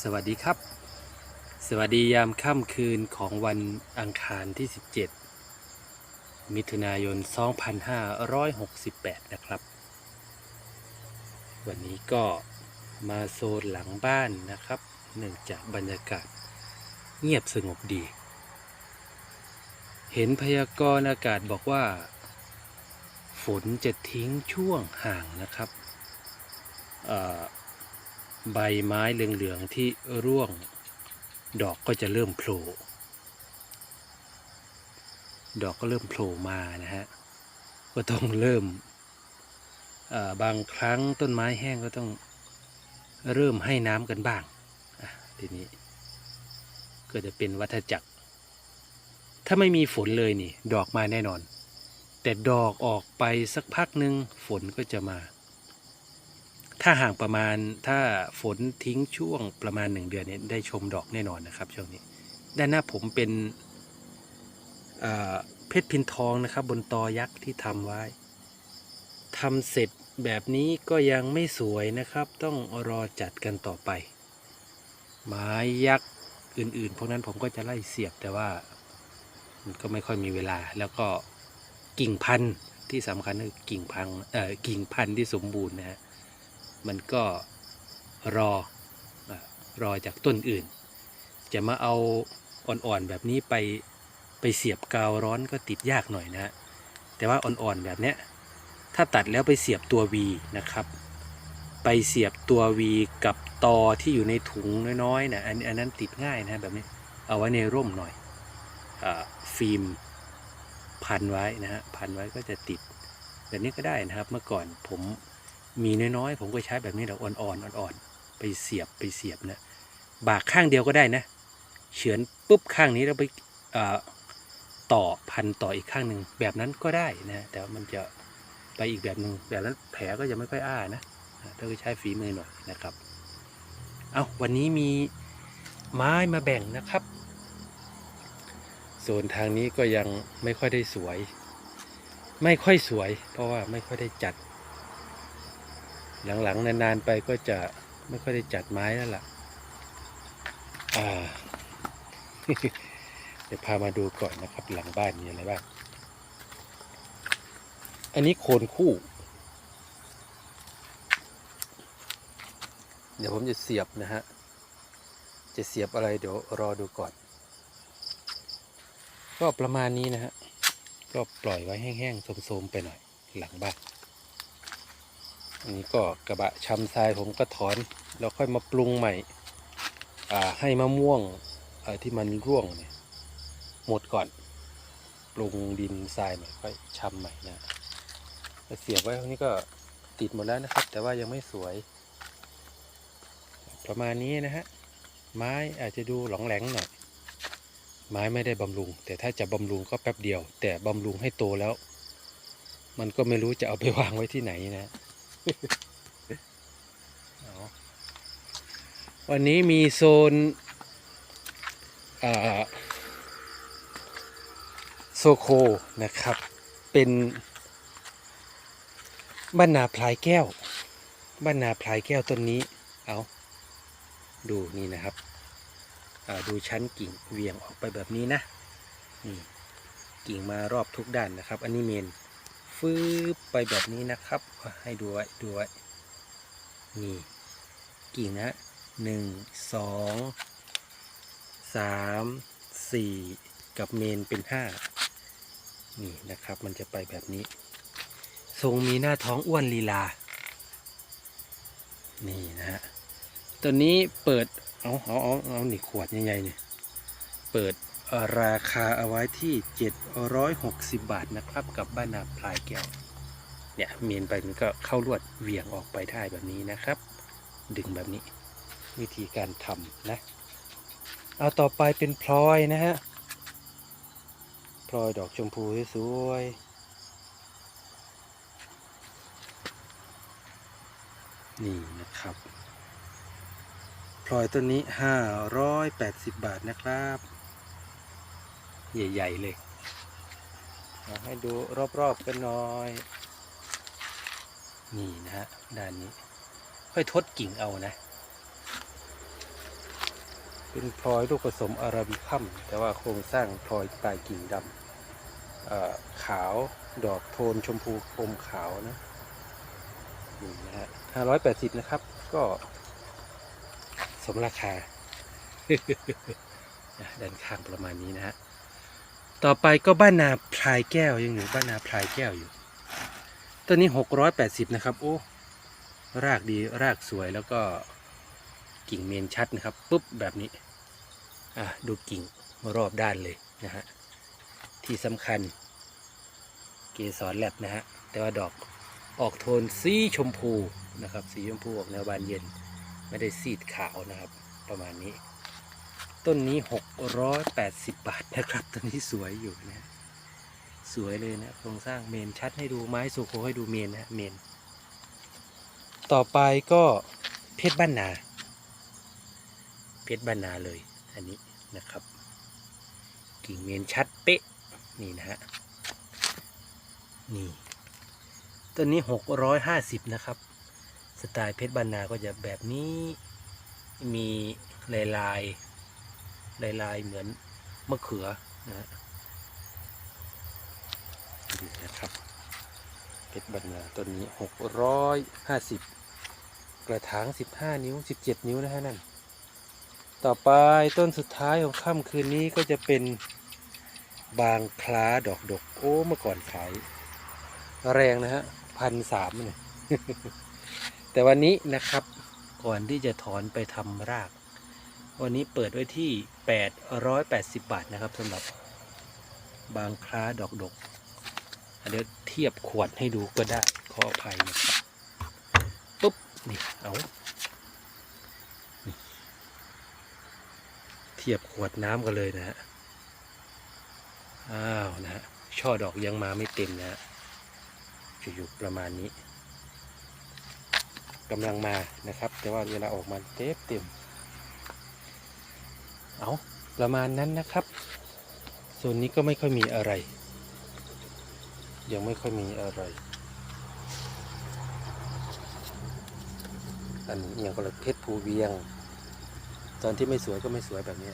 สวัสดีครับ สวัสดียามค่ำคืนของวันอังคารที่ 17 มิถุนายน 2568 นะครับ วันนี้ก็มาโซนหลังบ้านนะครับ เนื่องจากบรรยากาศเงียบสงบดี เห็นพยากรณ์อากาศบอกว่า ฝนจะทิ้งช่วงห่างนะครับ เอ่อ ใบไม้เหลืองๆที่ร่วง ดอกก็จะเริ่มโผล่ดอกก็เริ่มโผล่มานะฮะก็ต้องเริ่มบางครั้งต้นไม้แห้งก็ต้องเริ่มให้น้ำกันบ้างทีนี้ก็จะเป็นวัฏจักร ถ้าไม่มีฝนเลยนี่ ดอกมาแน่นอน แต่ดอกออกไปสักพักหนึ่งฝนก็จะมา ถ้าห่างประมาณถ้าฝนทิ้งช่วงประมาณหนึ่งเดือนเนี่ยได้ชมดอกแน่นอนนะครับช่วงนี้ ด้านหน้าผมเป็นเพชรพินทองนะครับ บนตอยักษ์ที่ทำไว้ทำเสร็จแบบนี้ก็ยังไม่สวยนะครับ ต้องรอจัดกันต่อไป ไม้ยักษ์อื่นๆ พวกนั้นผมก็จะไล่เสียบแต่ว่ามันก็ไม่ค่อยมีเวลา แล้วก็กิ่งพันธุ์ที่สำคัญคือกิ่งพังเอ่อกิ่งพันธุ์ที่สมบูรณ์นะฮะ มันก็รอรอจากต้นอื่น จะมาเอาอ่อนๆแบบนี้ไปไปเสียบกาวร้อนก็ติดยากหน่อยนะแต่ว่าอ่อนๆแบบเนี้ยถ้าตัดแล้วไปเสียบตัว V นะครับ ไปเสียบตัว V กับตอที่อยู่ในถุงน้อยๆนะอันอันนั้นติดง่ายนะแบบนี้เอาไว้ในร่มหน่อยอฟิล์มพันไว้นะฮะพันไว้ก็จะติดแบบนี้ก็ได้นะครับเมื่อก่อนผม มีน้อยๆผมก็ใช้แบบนี้แหละอ่อนๆอ่อนๆไปเสียบไปเสียบนะบากข้างเดียวก็ได้นะ เฉือนปุ๊บข้างนี้แล้วไปต่อพันต่ออีกข้างหนึ่งแบบนั้นก็ได้นะแต่ว่ามันจะไปอีกแบบหนึ่งแบบนั้นแผลก็จะไม่ค่อยอ้านะอ่าใช้ฝีมือหน่อยนะครับ เอาวันนี้มีไม้มาแบ่งนะครับส่วนทางนี้ก็ยังไม่ค่อยได้สวย ไม่ค่อยสวย เพราะว่าไม่ค่อยได้จัด หลังๆ นานๆ ไปก็จะไม่ค่อยได้จัดไม้แล้วล่ะ อ่า เดี๋ยวพามาดูก่อนนะครับ หลังบ้านมีอะไรบ้าง อันนี้โคนคู่ เดี๋ยวผมจะเสียบนะฮะ จะเสียบอะไรเดี๋ยวรอดูก่อน ก็ประมาณนี้นะฮะ ก็ปล่อยไว้แห้งๆโสมๆไปหน่อย หลังบ้าน อันนี้ก็กระบะชำทรายผมก็ถอน แล้วค่อยมาปรุงใหม่ให้มะม่วงที่มันร่วงเนี่ยหมดก่อน ปรุงดินทรายใหม่ค่อยชำใหม่นะเสียบไว้ตรงนี้ก็ติดหมดแล้วนะครับ แต่ว่ายังไม่สวย ประมาณนี้นะฮะไม้อาจจะดูหลองแหลงหน่อยไม้ไม่ได้บำรุง แต่ถ้าจะบำรุงก็แป๊บเดียว แต่บำรุงให้โตแล้ว มันก็ไม่รู้จะเอาไปวางไว้ที่ไหนนะ วันนี้มีโซนโซโคนะครับ เป็นบ้านนาพลายแก้วบ้านนาพลายแก้วต้นนี้ เอาดูนี่นะครับดูชั้นกิ่งเวียงออกไปแบบนี้นะนี่กิ่งมารอบทุกด้านนะครับ อันนี้เมน ฟืบไปแบบนี้นะครับ ให้ดูไว้ดูไว้นี่กิ่งนะหนึ่งสองสามสี่กับเมนเป็นห้านี่นะครับมันจะไปแบบนี้ ทรงมีหน้าท้องอ้วนลีลา นี่นะฮะตัวนี้เปิด เอาเอาเอาเอาหนี่ขวดใหญ่ๆเนี่ยเปิด ราคาเอาไว้ที่ 760 บาทนะครับ กับบ้านนาพลายแก้ว เนี่ยเมียนไปมันก็เข้าลวดเหวี่ยงออกไปได้แบบนี้นะครับ ดึงแบบนี้ วิธีการทำนะ เอาต่อไปเป็นพลอยนะฮะ พลอยดอกชมพูสวยนี่นะครับ พลอยต้นนี้ 580 บาทนะครับ ใหญ่ๆเลยเอาให้ดูรอบๆกันหน่อย นี่นะฮะด้านนี้ ค่อยทดกิ่งเอานะ เป็นพลอยลูกผสมอาราบิคัม แต่ว่าโครงสร้างพลอยปลายกิ่งดำเอ่อขาวดอกโทนชมพูอมขาวนะนี่นะฮะห้าร้อยแปดสิบนะครับ ก็ สมราคานะด้านข้างประมาณนี้นะฮะ ต่อไปก็บ้านนาพลายแก้วยังอยู่บ้านนาพลายแก้วอยู่ต้นนี้หกร้อยแปดสิบนะครับ โอ้ รากดีรากสวยแล้วก็กิ่งเมนชัดนะครับปุ๊บแบบนี้ อะดูกิ่งรอบด้านเลยนะฮะ ที่สำคัญ เกสรแลบนะฮะ แต่ว่าดอกออกโทนสีชมพูนะครับ สีชมพูออกแนวบานเย็น ไม่ได้ซีดขาวนะครับ ประมาณนี้ ต้นนี้ 680 บาทนะครับ ต้นนี้สวยอยู่นะ สวยเลยนะ โครงสร้างเมนชัดให้ดูไม้โซโคให้ดูเมนนะฮะเมน ต่อไปก็เพชรบ้านนา เพชรบ้านนาเลย อันนี้นะครับ กิ่งเมนชัดเป๊ะ นี่นะฮะ นี่ ต้นนี้ 650 นะครับ สไตล์เพชรบ้านนาก็จะแบบนี้ มีลายลาย ลายลายๆเหมือนมะเขือนะฮะนะครับเพชรบรรณาต้นนี้หกร้อยห้าสิบกระถางสิบห้านิ้วสิบเจ็ดนิ้วนะฮะนั่น ต่อไปต้นสุดท้ายของค่ำคืนนี้ก็จะเป็นบางคล้าดอกดก โอ้เมื่อก่อนขาย แรงนะฮะพันสามเนี่ยแต่วันนี้นะครับก่อนที่จะถอนไปทำราก วันนี้เปิดไว้ที่ 880 บาทนะครับสำหรับบางคล้าดอกดกอะเดี๋ยวเทียบขวดให้ดูก็ได้ขออภัยนะครับปุ๊บนี่เอาเทียบขวดน้ำกันเลยนะฮะอ้าวนะฮะช่อดอกยังมาไม่เต็มนะฮะจะอยู่ประมาณนี้กำลังมานะครับ แต่ว่าเวลาออกมาเต็มเต็ม เอาประมาณนั้นนะครับโซนนี้ก็ไม่ค่อยมีอะไร ยังไม่ค่อยมีอะไร อันนี้อย่างก็เลยเพชรภูเวียง ตอนที่ไม่สวยก็ไม่สวยแบบนี้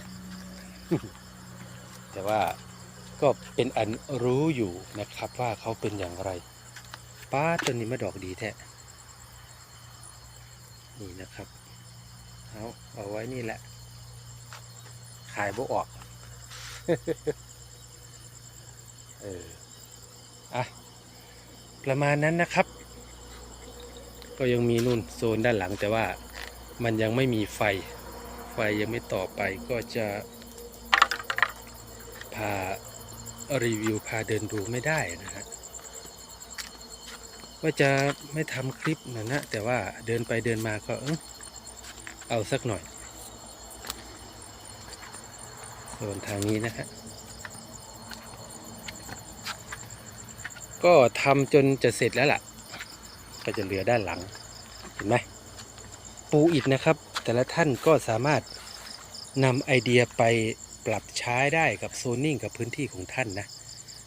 แต่ว่าก็เป็นอันรู้อยู่นะครับว่าเขาเป็นอย่างไร ป้าต้นนี้มาดอกดีแท้นี่นะครับ เอาเอาไว้นี่แหละ ขายบ่ออก เอออะประมาณนั้นนะครับ ก็ยังมีนู่นโซนด้านหลังแต่ว่ามันยังไม่มีไฟ ไฟยังไม่ต่อไปก็จะพารีวิวพาเดินดูไม่ได้นะฮะว่าจะไม่ทำคลิปนะนะแต่ว่าเดินไปเดินมาก็เออเอาสักหน่อย ส่วนทางนี้นะฮะก็ทำจนจะเสร็จแล้วล่ะ ก็จะเหลือด้านหลัง เห็นไหมปูอิฐนะครับ แต่ละท่านก็สามารถนำไอเดียไปปรับใช้ได้กับโซนนิ่งกับพื้นที่ของท่านนะ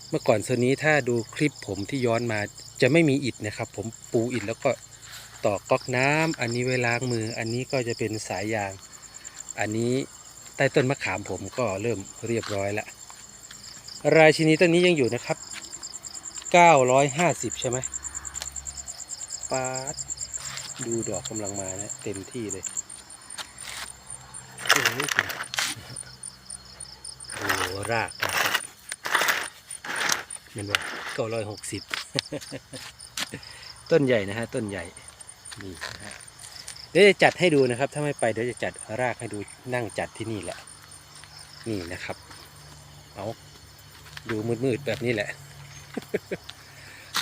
เมื่อก่อนโซนนี้ถ้าดูคลิปผมที่ย้อนมาจะไม่มีอิฐนะครับ ผมปูอิฐแล้วก็ต่อก๊อกน้ำอันนี้ไว้ล้างมือ อันนี้ก็จะเป็นสายยาง อันนี้ ใต้ต้นมะขามผมก็เริ่มเรียบร้อยแล้วรายชินีต้นนี้ยังอยู่นะครับ 950 ใช่ไหมปาดดูดอกกำลังมานะเต็มที่เลยโอ้โหโอ้โหรากนะครับเห็นไหม960ต้นใหญ่นะฮะ ต้นใหญ่ นี่นะฮะ เดี๋ยวจะจัดให้ดูนะครับ ถ้าไม่ไปเดี๋ยวจะจัดรากให้ดูนั่งจัดที่นี่แหละ นี่นะครับ เอาดูมืดๆแบบนี้แหละ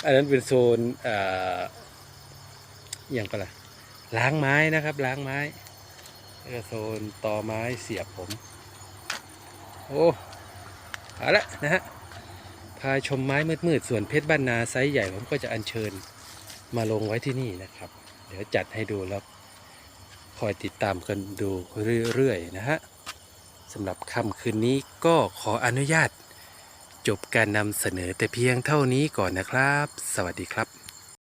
อันนั้นเป็นโซนอ่ออย่างก็ล่ะล้างไม้นะครับ ล้างไม้แล้วก็โซนตอไม้เสียบผม โอ้เอาละนะฮะพาชมไม้มืดๆส่วนเพชรบ้านนาไซส์ใหญ่ผมก็จะอัญเชิญมาลงไว้ที่นี่นะครับ เดี๋ยวจัดให้ดูแล้ว อยติดตามกันดูเรื่อยๆนะฮะสำหรับค่ำคืนนี้ก็ขออนุญาต จบการนำเสนอแต่เพียงเท่านี้ก่อนนะครับ สวัสดีครับ